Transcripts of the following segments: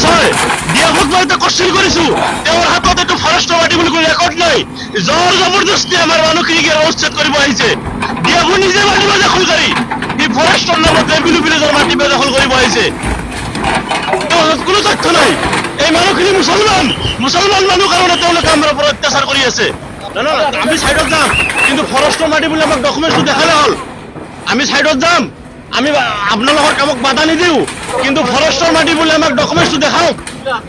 Village হয়। মই এতিয়া কষ্টিল কৰিছো তেওঁৰ হাতত এইটো ফৰেষ্টৰ মাটি বুলি কোনো ৰেকৰ্ড নাই। জৰ জবৰদস্তি আমাৰ মানুহখিনিক ইয়াৰ উচ্ছেদ কৰিব আহিছে। ডিএফও নিজে মাটি বেদখলকাৰী সি ফৰেষ্টৰ নামত ৰেভিনিউ ভিলেজৰ মাটি বেদখল কৰিব আহিছে। তেওঁৰ হাতত কোনো তথ্য নাই। এই মানুহখিনি মুছলমান। মুছলমান মানুহ কাৰণে তেওঁলোকে আমাৰ ওপৰত অত্যাচাৰ কৰি আছে। আমি চাইডত যাম। কিন্তু ফৰেষ্টৰ মাটি বুলি আমাক ডকুমেণ্টছটো দেখালে হ'ল। আমি চাইডত যাম। আমি আপোনালোকৰ কামক বাধা নিদিওঁ। কিন্তু ফৰেষ্টৰ মাটি বুলি আমাক ডকুমেণ্টছটো দেখাওক।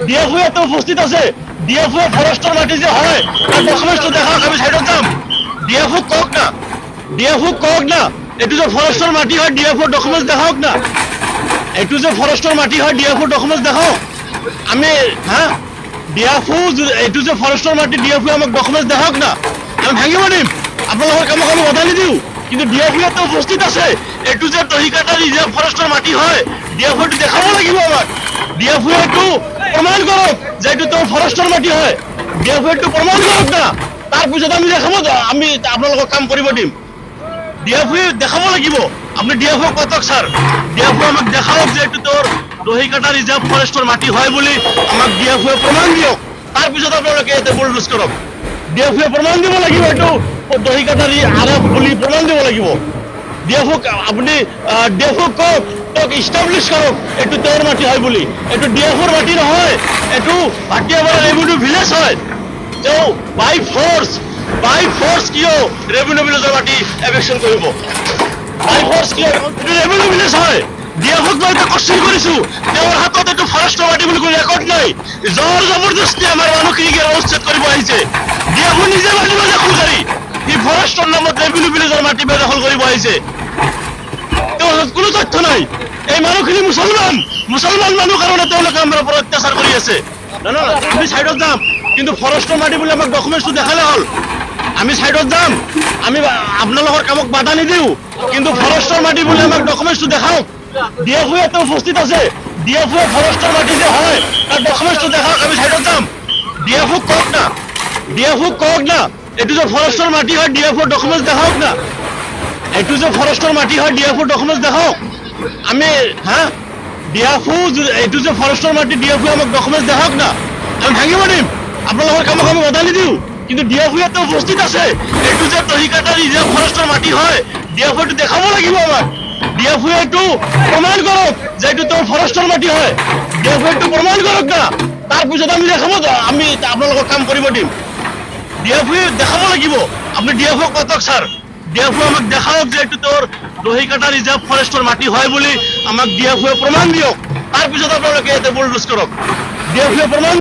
ডি এফ ইয়াতে উপস্থিত আছে। ডি এফ ফৰেষ্টৰ মাটি যে হয় তাৰ ডকুমেণ্টছটো দেখাওক, আমি চাইডত যাম। ডি এফ কওক না। ডি এফ কওক না। এইটো যে ফৰেষ্টৰ মাটি হয়, ডি এফৰ ডকুমেণ্টছ দেখাওক না। এইটো যে ফৰেষ্টৰ মাটি হয়, ডি এফৰ ডকুমেণ্টছ দেখাওক। আমি, হা? ডি এফ এইটো যে ফৰেষ্টৰ মাটি, ডি এফ আমাক ডকুমেণ্টছ দেখাওক না। আমি ভাঙিব দিম। আপোনালোকৰ কামক আমি বাধা নিদিওঁ কিন্তু ডি এফ ইয়াতে উপস্থিত আছে। এইটো যে তহিকাটা ৰিজাৰ্ভ ফৰেষ্টৰ মাটি হয়। ডি এফ দেখাব লাগিব আমাক। ডি এফ এইটো প্ৰমাণ কৰক যে এইটো তেওঁৰ ফৰেষ্টৰ মাটি হয়। ডি এফ এইটো প্ৰমাণ কৰক না। তাৰপিছত আমি দেখাব, আমি আপোনালোকক কাম কৰিব দিম। ডিএফও দেখাব লাগিব। আপুনি ডিএফও কতক ছাৰ? ডিএফও আমাক দেখাওক যে এইটো তোৰ দহিকাটা ৰিজাৰ্ভ ফৰেষ্টৰ মাটি হয় বুলি আমাক ডিএফও প্ৰমাণ দিয়ক। তাৰপিছত আপোনালোকে ইয়াতে বুলডোজ কৰক। ডিএফও প্ৰমাণ দিব লাগিব এইটো। দহিকাটা আৰফ বুলি প্ৰমাণ দিব লাগিব। ডিএফওক আপুনি ডিএফওক কওক তেওঁক ইষ্টাব্লিছ কৰক এইটো তেওঁৰ মাটি হয় বুলি। এইটো ডিএফৰ মাটি নহয় এইটো ভাটিয়াপাৰা ৰেভিনিউ ভিলেজ হয়। তেওঁ বাই ফৰ্চ বাই ফৰ্চ কিয় ৰেভিনিউ ভিলেজৰ মাটি এভেকশ্যন কৰিব বাই ফৰ্চ কিয় এইটো ভিলেজ হয়। ডিএফক মই এতিয়া কষ্টিল কৰিছো তেওঁৰ হাতত এইটো ফৰেষ্টৰ মাটি বুলি কোনো ৰেকৰ্ড নাই। জৰ জবৰদস্তি আমাৰ মানুহখিনিক উচ্ছেদ কৰিব আহিছে ডিএফ নিজে মাটি বেদখলকাৰী সি ফৰেষ্টৰ নামত ৰেভিনিউ ভিলেজৰ মাটি বেদখল কৰিব আহিছে কোনো তথ্য নাই। এই মানুহখিনি মুছলমান মুছলমান মানুহ কাৰণে আমাৰ ওপৰত অত্যাচাৰ কৰি আছে। আমি চাইডত যাম, কিন্তু ফৰেষ্টৰ মাটি বুলি আমাক ডকুমেণ্টছটো দেখালে হ'ল। আমি চাইডত যাম, আমি আপোনালোকৰ কামক বাধা নিদিওঁ, কিন্তু ফৰেষ্টৰ মাটি বুলি আমাক ডকুমেণ্টছটো দেখাওক ডি এফ ইয়াতে উপস্থিত আছে। ডি এফ ফৰেষ্টৰ মাটি যে হয় তাৰ ডকুমেণ্টছটো দেখাওক, আমি চাইডত যাম। ডি এফ কওক না। ডি এফ কওক না। এইটো যে ফৰেষ্টৰ মাটি হয় ডি এফৰ ডকুমেণ্টছ দেখাওক না। এইটো যে ফৰেষ্টৰ মাটি হয় ডি এফৰ ডকুমেণ্টছ দেখাওক। আমি, হা? ডি এফ এইটো যে ফৰেষ্টৰ মাটি ডি এফ আমাক ডকুমেণ্টছ দেখাওক না। আমি ভাঙিব দিম। আপোনালোকৰ কামক আমি বাধা নিদিওঁ কিন্তু ডি এফ ইয়াতে উপস্থিত আছে। এইটো যে তহিকাটা ৰিজাৰ্ভ ফৰেষ্টৰ মাটি হয় ডি এফ দেখাব লাগিব আমাক। ডি এফ এইটো প্ৰমাণ কৰক যে এইটো তেওঁৰ ফৰেষ্টৰ মাটি হয়। ডি এফ এইটো প্ৰমাণ কৰক না। তাৰপিছত আমি দেখাব, আমি আপোনালোকক কাম কৰিব দিম। ডিএফ দেখাব লাগিব। আপুনি ডিএফ কতক ছাৰ। ডিএফ আমাক দেখাওক যে এইটো তোৰ দহিকাটা ৰিজাৰ্ভ ফৰেষ্টৰ মাটি হয় বুলি আমাক ডিএফ প্ৰমাণ দিয়ক। তাৰপিছত আপোনালোকে ইয়াতে বুলডোজ কৰক। ডিএফ প্ৰমাণ